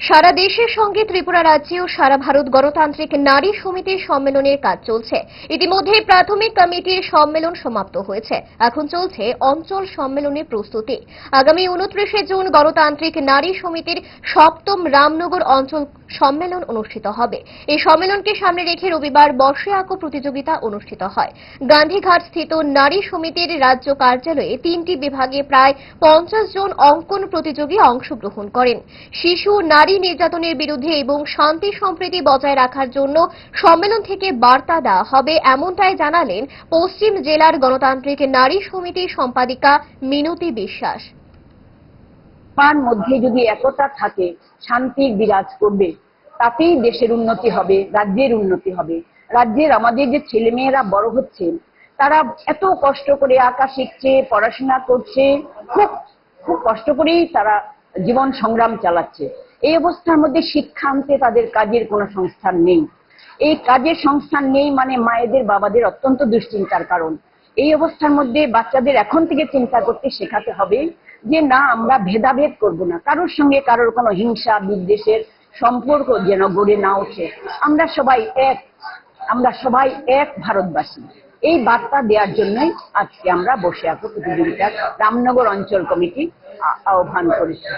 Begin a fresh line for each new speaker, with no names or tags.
সারা দেশের সঙ্গে ত্রিপুরা রাজ্যে ও সারা ভারত গণতান্ত্রিক নারী সমিতির সম্মেলনের কাজ চলছে। ইতিমধ্যে প্রাথমিক কমিটির সম্মেলন সমাপ্ত হয়েছে। এখন চলছে অঞ্চল সম্মেলনের প্রস্তুতি। আগামী উনত্রিশে জুন গণতান্ত্রিক নারী সমিতির সপ্তম রামনগর অঞ্চল সম্মেলন অনুষ্ঠিত হবে। এই সম্মেলনকে সামনে রেখে রবিবার বর্ষে আঁকো প্রতিযোগিতা অনুষ্ঠিত হয়। গান্ধীঘাট স্থিত নারী সমিতির রাজ্য কার্যালয়ে তিনটি বিভাগে প্রায় পঞ্চাশ জন অঙ্কন প্রতিযোগী অংশগ্রহণ করেন। শিশু, নারী নির্যাতনের বিরুদ্ধে এবং শান্তি সম্প্রীতি বজায় রাখার জন্য সম্মেলন থেকে বার্তা দেওয়া হবে এমনটাই জানালেন পশ্চিম জেলার গণতান্ত্রিক নারী সমিতির সম্পাদিকা মিনতি বিশ্বাস।
তার মধ্যে যদি একতা থাকে, শান্তি বিরাজ করবে। তাতেই দেশের উন্নতি হবে, রাজ্যের উন্নতি হবে। রাজ্যের আমাদের যে ছেলেমেয়েরা বড় হচ্ছেন তারা এত কষ্ট করে আঁকা শিখছে, পড়াশোনা করছে, খুব খুব কষ্ট করেই তারা জীবন সংগ্রাম চালাচ্ছে। এই অবস্থার মধ্যে শিক্ষা আনতে তাদের কাজের কোনো সংস্থান নেই। এই কাজের সংস্থান নেই মানে মায়েদের, বাবাদের অত্যন্ত দুশ্চিন্তার কারণ। এই অবস্থার মধ্যে বাচ্চাদের এখন থেকে চিন্তা করতে শেখাতে হবে যে না, আমরা ভেদাভেদ করব না। কারোর সঙ্গে কারোর কোনো হিংসা, বিদ্বেষের সম্পর্ক যেন গড়ে না ওঠে। আমরা সবাই এক, আমরা সবাই এক ভারতবাসী। এই বার্তা দেওয়ার জন্যই আজকে আমরা বসে আছো প্রতিযোগিতার রামনগর অঞ্চল কমিটি আহ্বান করেছি।